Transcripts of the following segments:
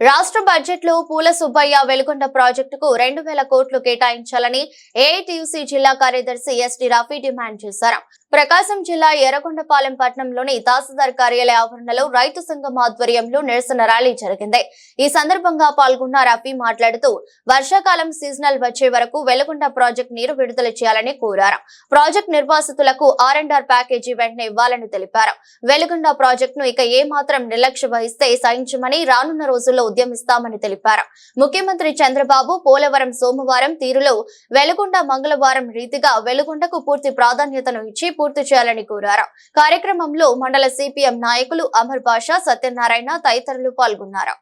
రాష్ట్ర బడ్జెట్లో పూల సుబ్బయ్య వెలుగొండ ప్రాజెక్టుకు రెండు వేల కోట్లు కేటాయించాలని ఏఐటీయూసీ జిల్లా కార్యదర్శి ఎస్టీ రఫీ డిమాండ్ చేశారు. ప్రకాశం జిల్లా ఎర్రగొండపాలెం పట్టణంలోని తహసీల్దార్ కార్యాలయ ఆవరణలో రైతు సంఘం ఆధ్వర్యంలో నిరసన ర్యాలీ జరిగింది. ఈ సందర్భంగా పాల్గొన్న రఫీ మాట్లాడుతూ వర్షాకాలం సీజనల్ వచ్చే వరకు వెలుగొండ ప్రాజెక్ట్ నీరు విడుదల చేయాలని కోరారు. ప్రాజెక్ట్ నిర్వాసితులకు ఆర్ అండ్ ఆర్ ప్యాకేజీ వెంటనే ఇవ్వాలని తెలిపారు. వెలుగొండ ప్రాజెక్టును ఇక ఏ మాత్రం నిర్లక్ష్య వహిస్తే సహించమని రానున్న రోజుల్లో ఉద్యమిస్తామని తెలిపారు. ముఖ్యమంత్రి చంద్రబాబు పోలవరం సోమవారం తీరులో వెలుగొండ మంగళవారం రీతిగా వెలుగొండకు పూర్తి ప్రాధాన్యతను ఇచ్చి పూర్తి చేయాలని కోరారు. కార్యక్రమంలో మండల సిపిఎం నాయకులు అమర్ బాషా సత్యనారాయణ తదితరులు పాల్గొన్నారు.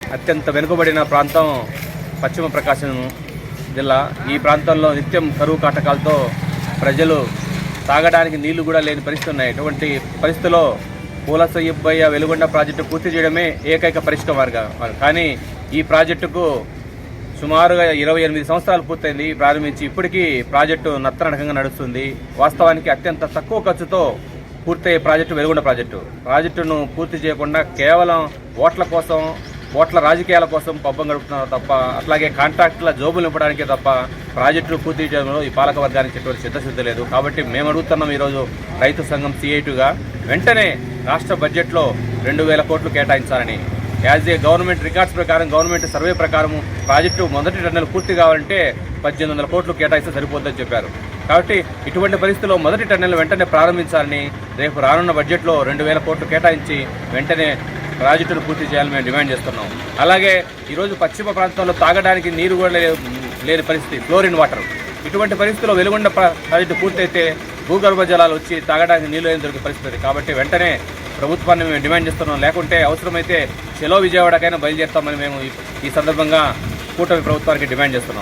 అత్యంత వెనుకబడిన ప్రాంతం పశ్చిమ ప్రకాశం జిల్లా. ఈ ప్రాంతంలో నిత్యం కరువు కాటకాలతో ప్రజలు తాగడానికి నీళ్ళు కూడా లేని పరిస్థితి ఉన్నాయి. ఇటువంటి పరిస్థితిలో పూలసయ్యబ్బయ్య వెలుగొండ ప్రాజెక్టు పూర్తి చేయడమే ఏకైక పరిష్కారం కానీ ఈ ప్రాజెక్టుకు సుమారుగా ఇరవై ఎనిమిది సంవత్సరాలు పూర్తయింది ప్రారంభించి. ఇప్పటికీ ప్రాజెక్టు నత్తనడకంగా నడుస్తుంది. వాస్తవానికి అత్యంత తక్కువ ఖర్చుతో పూర్తయ్యే ప్రాజెక్టు వెలుగొండ ప్రాజెక్టు. ప్రాజెక్టును పూర్తి చేయకుండా కేవలం ఓట్ల కోసం ఓట్ల రాజకీయాల కోసం పబ్బం గడుపుతున్నారు తప్ప అట్లాగే కాంట్రాక్టుల జోబులు నింపడానికే తప్ప ప్రాజెక్టులు పూర్తి చేయడంలో ఈ పాలక వర్గానికి ఎటువంటి సిద్ధశుద్ధి లేదు. కాబట్టి మేము అడుగుతున్నాం ఈరోజు రైతు సంఘం సిఐటుగా వెంటనే రాష్ట్ర బడ్జెట్లో రెండు వేల కోట్లు కేటాయించాలని. యాజ్ ఏ గవర్నమెంట్ రికార్డ్స్ ప్రకారం గవర్నమెంట్ సర్వే ప్రకారం ప్రాజెక్టు మొదటి టన్నెల్ పూర్తి కావాలంటే పద్దెనిమిది వందల కోట్లు కేటాయిస్తే సరిపోతుందని చెప్పారు. కాబట్టి ఇటువంటి పరిస్థితుల్లో మొదటి టన్నెల్ వెంటనే ప్రారంభించాలని రేపు రానున్న బడ్జెట్లో రెండు వేల కోట్లు కేటాయించి వెంటనే ప్రాజెక్టును పూర్తి చేయాలని మేము డిమాండ్ చేస్తున్నాం. అలాగే ఈరోజు పశ్చిమ ప్రాంతంలో తాగడానికి నీరు కూడా లేని పరిస్థితి ఫ్లోరిన్ వాటర్. ఇటువంటి పరిస్థితుల్లో వెలుగొండ ప్రాజెక్టు పూర్తయితే భూగర్భ జలాలు వచ్చి తాగడానికి నీళ్ళు ఏం దొరికే పరిస్థితి. కాబట్టి వెంటనే ప్రభుత్వాన్ని మేము డిమాండ్ చేస్తున్నాం. లేకుంటే అవసరమైతే చెలో విజయవాడకైనా బయలుదేరుతామని మేము ఈ- ఈ సందర్భంగా కూటమి ప్రభుత్వానికి డిమాండ్ చేస్తున్నాం.